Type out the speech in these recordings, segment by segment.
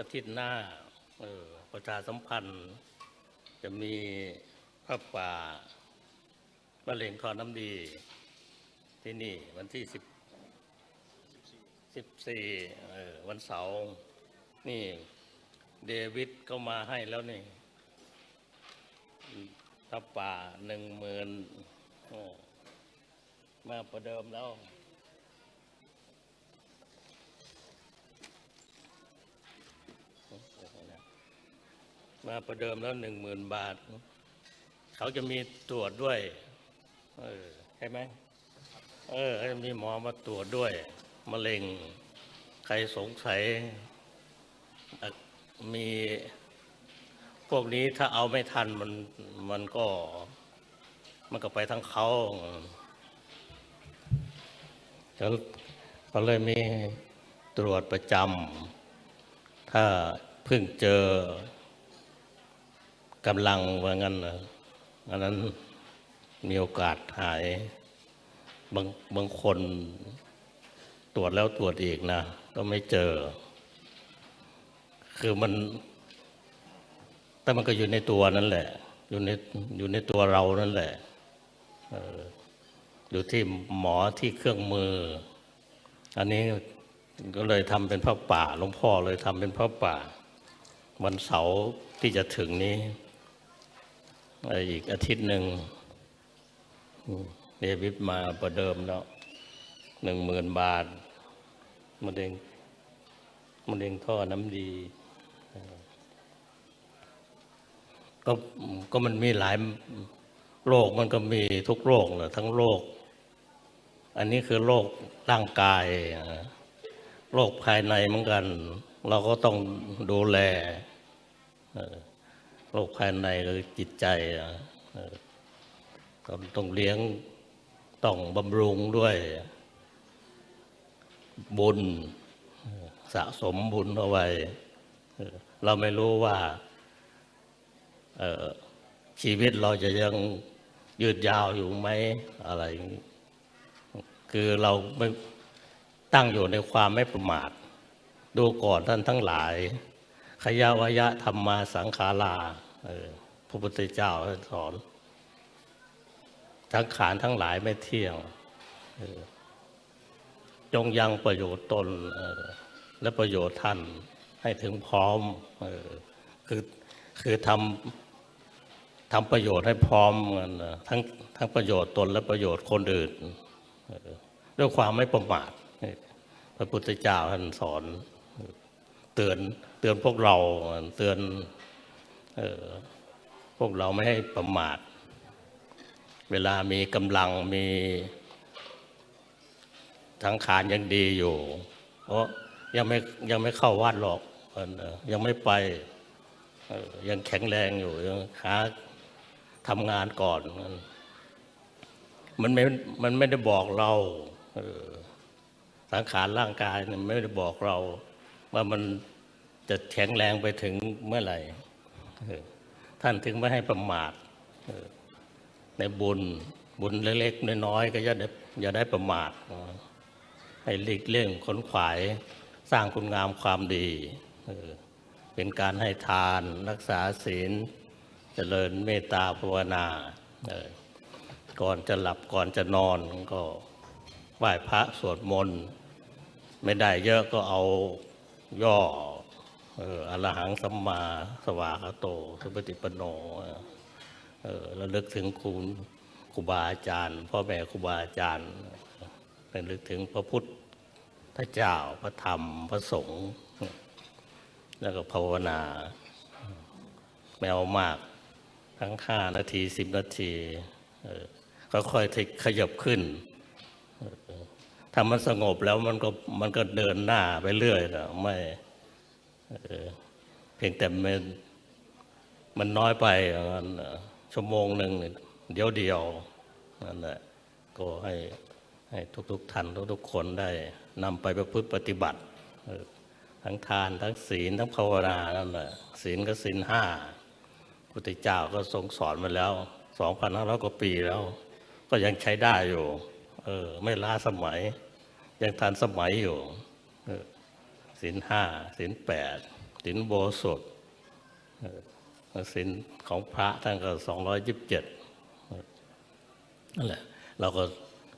อาทิตย์หน้าออประชาสัมพันธ์ จะมีพระป่ามะเร็งทอน้ำดี ที่นี่วันที่สิบสิบสี่วันเสาร์นี่เดวิดก็มาให้แล้วนี่พระป่าหนึ่งหมื่นมาประเดิมแล้ว มาประเดิมแล้วหนึ่งหมื่นบาท เขาจะมีตรวจด้วยเออใช่ไหมเออเขาจะมีหมอมาตรวจด้วยมะเร็ง ใครสงสัย มีพวกนี้ถ้าเอาไม่ทันมันมันก็ มันก็ไปทั้งเขาเขาเขาเลยมีตรวจประจำถ้าเพิ่งเจอ กำลังว่างั้นนะอันนั้นมีโอกาสหายบางบางคนตรวจแล้วตรวจอีกนะ ก็ไม่เจอ คือมัน แต่มันก็อยู่ในตัวนั่นแหละ อยู่ในอยู่ในตัวเรานั่นแหละอยู่ที่หมอที่เครื่องมือ อันนี้ก็เลยทำเป็นพระป่าหลวงพ่อเลยทำเป็นพระป่า วันเสาร์ที่จะถึงนี้ อีกอาทิตย์หนึ่งเดวิดมาประเดิมแล้วหนึ่งหมื่นบาทมะเร็งมะเร็งท่อน้ำดี ก็ก็มันมีหลายโรคมันก็มีทุกโรคเลยทั้งโรค อันนี้คือโรคร่างกายโรคภายในเหมือนกัน เราก็ต้องดูแลเออ รคภายในคือจิตใจเออต้องต้องเลี้ยงต้องบำรุงด้วยบุญสะสมบุญเอาไว้ เราไม่รู้ว่าชีวิตเราจะยังยืดยาวอยู่ไหมอะไร คือเราไม่ตั้งอยู่ในความไม่ประมาท ดูก่อนท่านทั้งหลาย ขยาวยะธรรมมาสังขารา พระพุทธเจ้าสอนทั้งขานทั้งหลายไม่เที่ยงจงยังประโยชน์ตนและประโยชน์ท่านให้ถึงพร้อมคือคือทำทำประโยชน์ให้พร้อมกันทั้งทั้งประโยชน์ตนและประโยชน์คนอื่นด้วยความไม่ประมาทพระพุทธเจ้าท่านสอน เตือนเตือนพวกเราเตือน เออพวกเราไม่ให้ประมาท เวลามีกำลังมีทั้งขานยังดีอยู่ เพราะยังไม่ยังไม่เข้าวัดหรอกยังไม่ไปยังแข็งแรงอยู่ยังหาทำงานก่อน มันไม่มันไม่ได้บอกเราสังขารร่างกายเนี่ยไม่ได้บอกเรา ว่ามันจะแข็งแรงไปถึงเมื่อไหร่ ท่านถึงไม่ให้ประมาทในบุญบุญเล็กๆน้อยๆก็อย่าได้อย่าได้ประมาทให้หลีกเลี่ยงขนขวายสร้างคุณงามความดีเป็นการให้ทานรักษาศีล เจริญเมตตาภาวนาก่อนจะหลับก่อนจะนอนก็ไหว้พระสวดมนต์ ไม่ได้เยอะก็เอาย่อ เอออรหังสัมมาสวากโต สุปฏิปันโนเออระลึกถึงคุณครูบาอาจารย์ พ่อแม่ครูบาอาจารย์ระลึกถึงพระพุทธเจ้าพระธรรมพระสงฆ์แล้วก็ภาวนาไม่เอามาก ทั้งห้านาทีสิบนาทีเออค่อยๆขยับขึ้นถ้ามันสงบแล้วมันก็มันก็เดินหน้าไปเรื่อยนะไม่ เพียงแต่มันมันน้อยไปอย่างนั้นชั่วโมงหนึ่งเดียวเดียวนั่นแหละก็ให้ให้ทุกๆท่านทุกๆคนได้นำไปประพฤติปฏิบัติ ทั้งทานทั้งศีลทั้งภาวนานั่นแหละศีลก็ศีลห้าพุทธเจ้าก็ทรงสอนมาแล้วสองพันห้าร้อยกว่าปีแล้ว ก็ยังใช้ได้อยู่ เออ ไม่ล้าสมัย ยังทันสมัยอยู่ ศีลห้าศีลแปดสินโบสถเอ่อสินของพระท่านก็สองร้อยยิบเจ็ดนั่นแหละเราก็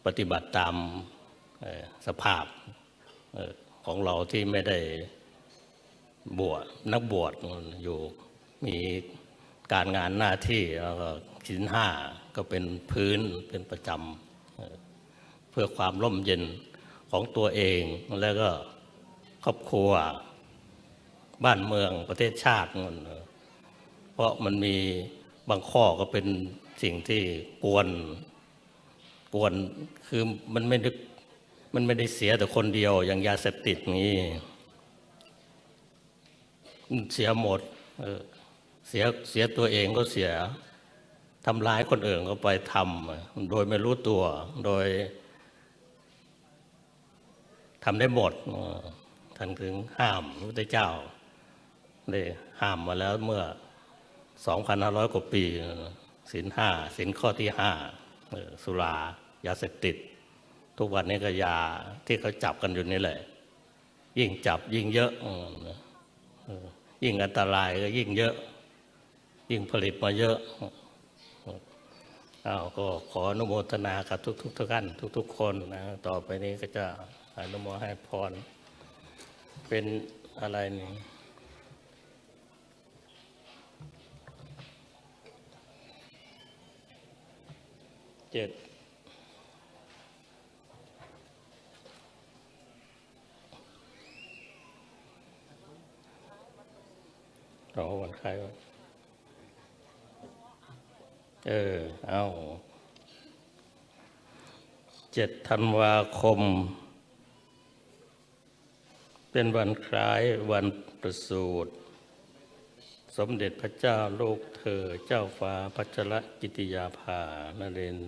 ปฏิบัติตามสภาพของเราที่ไม่ได้บวชนักบวชอยู่มีการงานหน้าที่แล้วก็สินห้าก็เป็นพื้นเป็นประจำเอ่อเพื่อความร่มเย็นของตัวเองแล้วก็ ครอบครัว บ้านเมืองประเทศชาตินั่นเพราะมันมีบางข้อก็เป็นสิ่งที่กวนกวนคือมันไม่ได้มันไม่ได้เสียแต่คนเดียว อย่างยาเสพติดนี้มันเสียหมดเสียเสียตัวเองก็เสียทำร้ายคนอื่นก็ไปทำโดยไม่รู้ตัวโดยทำได้หมด ท่านถึงห้ามพระพุทธเจ้าได้ห้ามมาแล้วเมื่อ 2,500 กว่าปีสินห้าสินข้อที่ห้าสุรายาเสพติด ทุกวันนี้ก็ยาที่เขาจับกันอยู่นี่แหละ ยิ่งจับยิ่งเยอะ ยิ่งอันตรายก็ยิ่งเยอะ ยิ่งผลิตมาเยอะอ้าวก็ขออนุโมทนากับทุกๆทุกท่านทุก ๆ คนนะต่อไปนี้ก็จะอนุโมให้พร เป็นอะไรนี่เจ็ดรอวันใครวะเออ เอาเจ็ดธันวาคม เป็นวันคล้ายวันประสูติสมเด็จพระเจ้าโลกเธอเจ้าฟ้าพัชรกิติยาภานเรน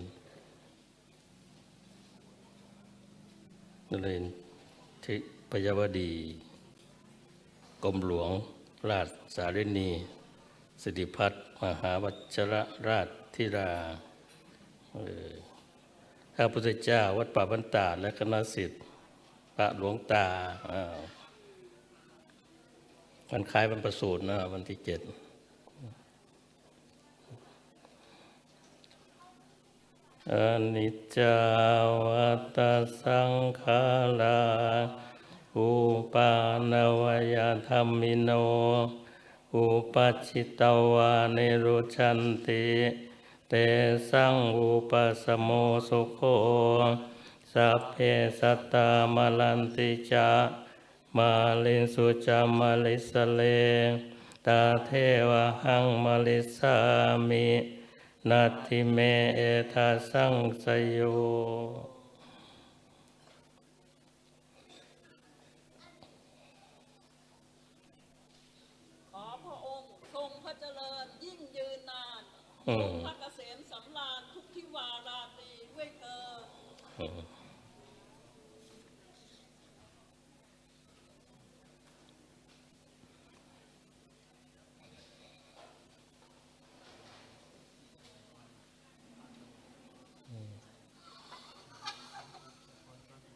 นเรนทร์ทิพยวดี กรมหลวงราชสารินีสิริพัฒน์มหาวัชรราชธิราเอ่อข้าพุทธเจ้าวัดป่าบันตาและคณะสิทธิ์พระหลวงตาอ้าว วันคล้ายวันประสูตินะวันที่เจ็ดอนิจจาวัตสังขาราอุปานวยธรรมิโน อุปัชชิตวานิรุชันติ เตสังอุปสมโมสุโคสัพเพสัตตามลันติจา มาลินสุจามาลิสเลตาเทวะหังมาลิสามินาทิเมเอทาสังสยโยขอพระองค์ทรงพระเจริญยิ่งยืนนานอืทรมงพระเกษมสำราญทุกทิวาราตรีด้วยเธอ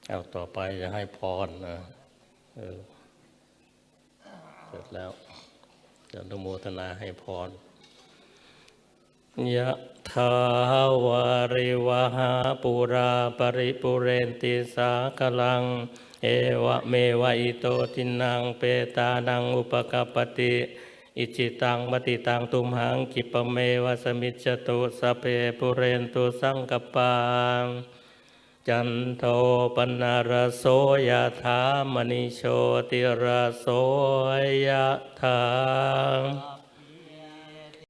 เอาต่อไปจะให้พรนะเออเสร็จแล้วจะนุโมทนาให้พรยะทาวาริวหาปุราปริปุเรนติสากลัง เอวะเมวะอิโตทินังเปตานังอุปกปปติอิจิตังมติตังตุมหังกิปเมวะสมิจตุสเพปุเรนตุสังกปปัง จันโทปนารโสยธามณิโชติรโสยธา